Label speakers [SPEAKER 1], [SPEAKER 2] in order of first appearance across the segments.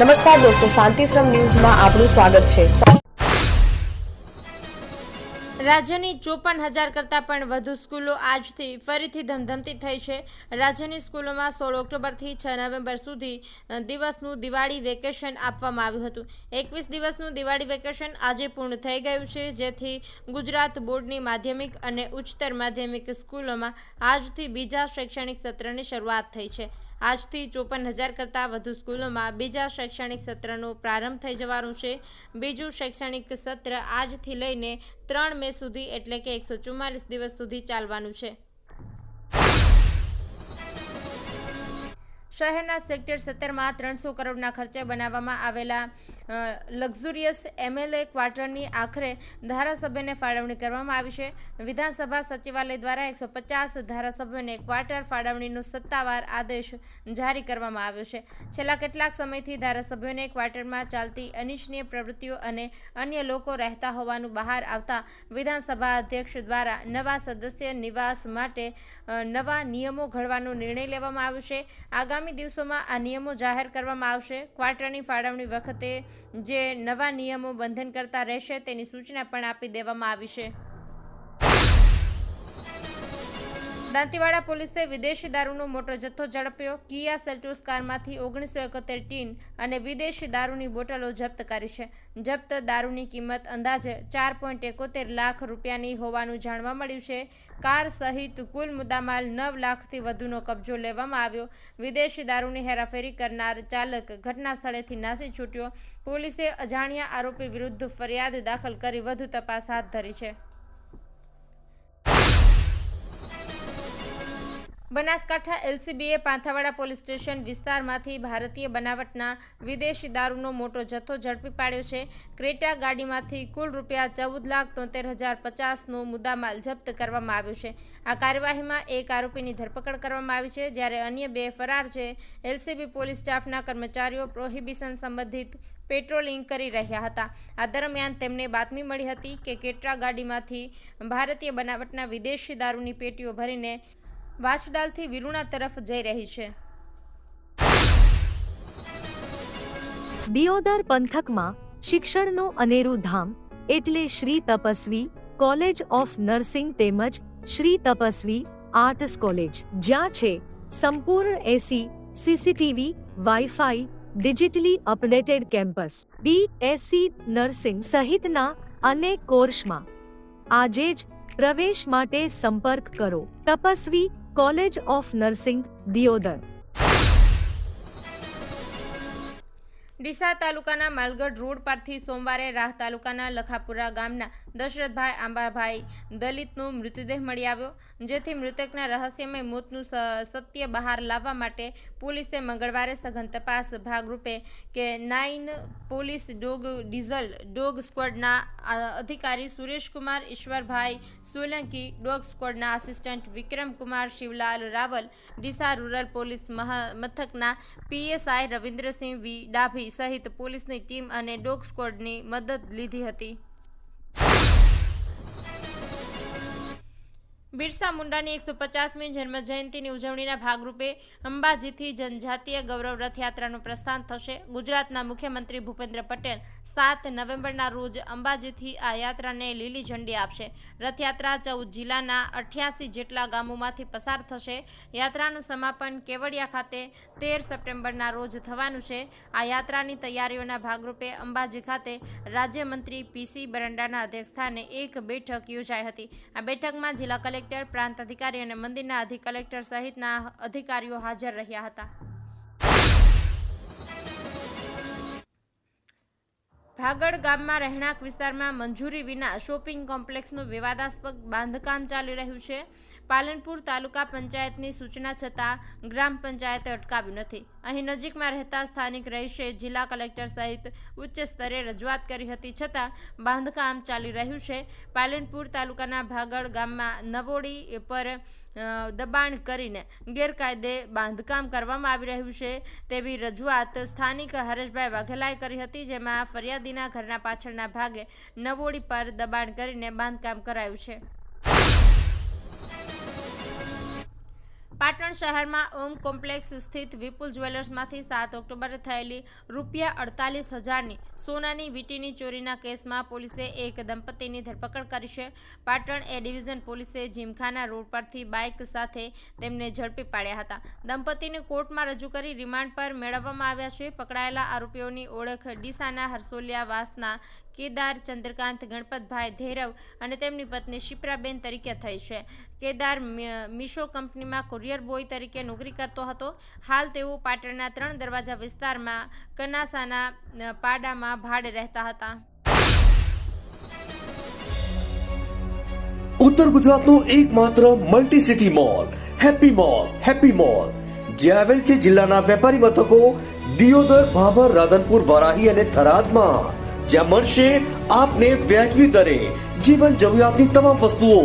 [SPEAKER 1] નમસ્કાર દોસ્તો, શાંતિશ્રમ ન્યૂઝમાં આપનું સ્વાગત છે.
[SPEAKER 2] રાજ્યની ચોપન હજાર કરતાં પણ વધુ સ્કૂલો આજથી ફરીથી ધમધમતી થઈ છે. રાજ્યની સ્કૂલોમાં સોળ ઓક્ટોબરથી છ નવેમ્બર સુધી દિવસનું દિવાળી વેકેશન આપવામાં આવ્યું હતું. એકવીસ દિવસનું દિવાળી વેકેશન આજે પૂર્ણ થઈ ગયું છે, જેથી ગુજરાત બોર્ડની માધ્યમિક અને ઉચ્ચતર માધ્યમિક સ્કૂલોમાં આજથી બીજા શૈક્ષણિક સત્રની શરૂઆત થઈ છે. આજથી ચોપન હજાર કરતાં વધુ સ્કૂલોમાં બીજા શૈક્ષણિક સત્રનો પ્રારંભ થઈ જવાનું છે. બીજું શૈક્ષણિક સત્ર આજથી લઈને ત્રણ મે સુધી એટલે કે એકસો ચુમ્માલીસ દિવસ સુધી ચાલવાનું છે. શહેરના સેક્ટર સત્તરમાં ત્રણસો કરોડના ખર્ચે બનાવવામાં આવેલા લક્ઝુરિયસ એમએલએ ક્વાર્ટરની આખરે ધારાસભ્યને ફાળવણી કરવામાં આવી છે. વિધાનસભા સચિવાલય દ્વારા એકસો પચાસ ધારાસભ્યોને ક્વાર્ટર ફાળવણીનો સત્તાવાર આદેશ જારી કરવામાં આવ્યો છે. છેલ્લા કેટલાક સમયથી ધારાસભ્યોને ક્વાર્ટરમાં ચાલતી અનિચ્છનીય પ્રવૃત્તિઓ અને અન્ય લોકો રહેતા હોવાનું બહાર આવતા વિધાનસભા અધ્યક્ષ દ્વારા નવા સદસ્ય નિવાસ માટે નવા નિયમો ઘડવાનો નિર્ણય લેવામાં આવ્યો છે. આગામી દિવસોમાં આ નિયમો જાહેર કરવામાં આવશે. ક્વાર્ટરની ફાળવણી વખતે જે નવા નિયમો બંધનકર્તા રહેશે તેની સૂચના પણ આપી દેવામાં આવી છે. દાંતીવાડા પોલીસે વિદેશી દારૂનો મોટો જથ્થો ઝડપ્યો. કિયા સેલ્ટોસ કારમાંથી ઓગણીસો એકોતેર ટીન અને વિદેશી દારૂની બોટલો જપ્ત કરી છે. જપ્ત દારૂની કિંમત અંદાજે ચાર પોઈન્ટ એકોતેર લાખ રૂપિયાની હોવાનું જાણવા મળ્યું છે. કાર સહિત કુલ મુદ્દામાલ નવ લાખથી વધુનો કબજો લેવામાં આવ્યો. વિદેશી દારૂની હેરાફેરી કરનાર ચાલક ઘટના સ્થળેથી નાસી છૂટ્યો. પોલીસે અજાણ્યા આરોપી વિરુદ્ધ ફરિયાદ દાખલ કરી વધુ તપાસ હાથ ધરી છે. બનાસકાંઠા એલસીબીએ પાંથાવાડા પોલીસ સ્ટેશન વિસ્તારમાંથી ભારતીય બનાવટના વિદેશી દારૂનો મોટો જથ્થો ઝડપી પાડ્યો છે. ક્રેટા ગાડીમાંથી કુલ રૂપિયા ચૌદ લાખ તોતેર હજાર પચાસનો મુદ્દામાલ જપ્ત કરવામાં આવ્યો છે. આ કાર્યવાહીમાં એક આરોપીની ધરપકડ કરવામાં આવી છે, જ્યારે અન્ય બે ફરાર છે. એલસીબી પોલીસ સ્ટાફના કર્મચારીઓ પ્રોહિબિશન સંબંધિત પેટ્રોલિંગ કરી રહ્યા હતા. આ દરમિયાન તેમને બાતમી મળી હતી કે કેટ્રા ગાડીમાંથી ભારતીય બનાવટના વિદેશી દારૂની પેટીઓ ભરીને વાછડાલથી વિરુણા તરફ જઈ રહી છે.
[SPEAKER 3] દિયોદર પંથકમાં શિક્ષણનું અનેરું ધામ એટલે Shri Tapasvi college of nursing તેમજ શ્રી તપસ્વી આર્ટસ કોલેજ, જ્યાં છે સંપૂર્ણ AC, CCTV, wifi, digitally updated campus, BSc nursing સહિતના અનેક કોર્સમાં. આજે જ પ્રવેશ માટે સંપર્ક કરો. Tapasvi college of nursing Deodar
[SPEAKER 2] Deesa તાલુકાના માલગઢ રોડ પરથી સોમવારે રાહ તાલુકાના લખાપુરા ગામના દશરથભાઈ આંબાભાઈ દલિતનો મૃતદેહ મળી આવ્યો, જેથી મૃતકના રહસ્યમય મોતનું સત્ય બહાર લાવવા માટે પોલીસે મંગળવારે સઘન તપાસ ભાગરૂપે K nine police dog diesel dog સ્ક્વોડના અધિકારી સુરેશકુમાર, ઈશ્વરભાઈ સોલંકી, ડોગ સ્ક્વોડના assistant Vikramkumar, Shivlal Raval, Deesa rural police મથકના પીએસઆઈ રવિન્દ્રસિંહ વી ડાભી સહિત પોલીસની ટીમ અને ડોગ સ્ક્વોડની મદદ લીધી હતી. બિરસા મુંડાની એકસો પચાસમી જન્મ જયંતિની ઉજવણીના ભાગરૂપે અંબાજીથી જનજાતીય ગૌરવ રથયાત્રાનું પ્રસ્થાન થશે. ગુજરાતના મુખ્યમંત્રી ભૂપેન્દ્ર પટેલ સાત નવેમ્બરના રોજ અંબાજીથી આ યાત્રાને લીલી ઝંડી આપશે. રથયાત્રા ચૌદ જિલ્લાના અઠ્યાસી જેટલા ગામોમાંથી પસાર થશે. યાત્રાનું સમાપન કેવડિયા ખાતે તેર સપ્ટેમ્બરના રોજ થવાનું છે. આ યાત્રાની તૈયારીઓના ભાગરૂપે અંબાજી ખાતે રાજ્યમંત્રી પીસી બરંડાના અધ્યક્ષસ્થાને એક બેઠક યોજાઈ હતી. આ બેઠકમાં જિલ્લા કલેક્ટર પ્રાંત અધિકારી અને મંદિરના અધિક કલેક્ટર સહિતના અધિકારીઓ હાજર રહ્યા હતા. ભાગડ ગામમાં રહેણાંક વિસ્તારમાં મંજૂરી વિના શોપિંગ કોમ્પ્લેક્સનું વિવાદાસ્પદ બાંધકામ ચાલી રહ્યું છે. પાલનપુર તાલુકા પંચાયતની સૂચના છતાં ગ્રામ પંચાયતે અટકાવ્યું નથી. અહીં નજીકમાં રહેતા સ્થાનિક રહીશે. જિલ્લા કલેક્ટર સહિત ઉચ્ચ સ્તરે રજૂઆત કરી હતી. છતાં બાંધકામ ચાલી રહ્યું છે. પાલનપુર તાલુકાના ભાગડ ગામમાં નવોડી પર દબાણ કરીને ગેરકાયદે બાંધકામ કરવામાં આવી રહ્યું છે તેવી રજૂઆત સ્થાનિક હરેશભાઈ વાઘેલાએ કરી હતી, જેમાં ફરિયાદીના ઘરના પાછળના ભાગે નવોડી પર દબાણ કરીને બાંધકામ કરાયું છે. પાટણ શહેરમાં ઓમ કોમ્પ્લેક્સ સ્થિત વિપુલ જ્વેલર્સમાંથી સાત ઓક્ટોબરે થયેલી રૂપિયા અડતાલીસ હજારની સોનાની વીંટીની ચોરીના કેસમાં પોલીસે એક દંપતીની ધરપકડ કરી છે. પાટણ એ ડિવિઝન પોલીસે જીમખાના રોડ પરથી બાઇક સાથે તેમને ઝડપી પાડ્યા હતા. દંપતીને કોર્ટમાં રજૂ કરી રિમાન્ડ પર મેળવવામાં આવ્યા છે. પકડાયેલા આરોપીઓની ઓળખ ડીસાના હરસોલિયા વાસના કેદાર ચંદ્રકાંત ગણપતભાઈ ધેરવ અને તેમની પત્ની શિપ્રાબેન તરીકે થઈ છે. કેદાર મિશો કંપનીમાં કુરિયર બોય તરીકે નોકરી કરતો હતો. હાલ તેઓ પાટણના ત્રણ દરવાજા વિસ્તારમાં કનાસાના પાડામાં ભાડે રહેતા હતા.
[SPEAKER 4] ઉત્તર ગુજરાતનું એકમાત્ર multi city mall Happy Mall Happy Mall જે આવેલ છે જિલ્લાના વેપારી મથકો દિયોદર, ભાભર, રાધનપુર, વરાહી અને થરાદમાં. જ્યાં મળશે આપને વ્યાજબી દરે જીવન જરૂરિયાતની તમામ વસ્તુઓ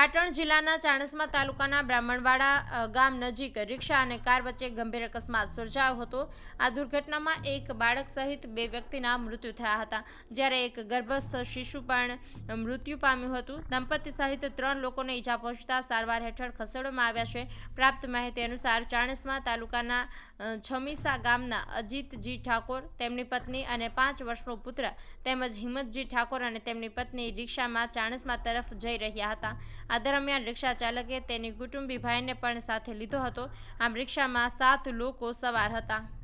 [SPEAKER 2] પાટણ જિલ્લાના ચાણસ્મા તાલુકાના બ્રાહ્મણવાડા ગામ નજીક રિક્ષા અને કાર વચ્ચે ગંભીર અકસ્માત સર્જાયો હતો. આ દુર્ઘટનામાં એક બાળક સહિત બે વ્યક્તિના મૃત્યુ થયા હતા, જ્યારે એક ગર્ભસ્થ શિશુ પણ મૃત્યુ પામ્યું હતું. દંપતી સહિત ત્રણ લોકોને ઈજા પહોંચતા સારવાર હેઠળ ખસેડવામાં આવ્યા છે. પ્રાપ્ત માહિતી અનુસાર ચાણસ્મા તાલુકાના છમીસા ગામના અજીતજી ઠાકોર, તેમની પત્ની અને પાંચ વર્ષનો પુત્ર તેમજ હિંમતજી ઠાકોર અને તેમની પત્ની રિક્ષામાં ચાણસ્મા તરફ જઈ રહ્યા હતા. આ દરમિયાન રિક્ષા ચાલકે તેની કુટુંબી ભાઈને પણ સાથે લીધો હતો. આમ રિક્ષામાં સાત લોકો સવાર હતા.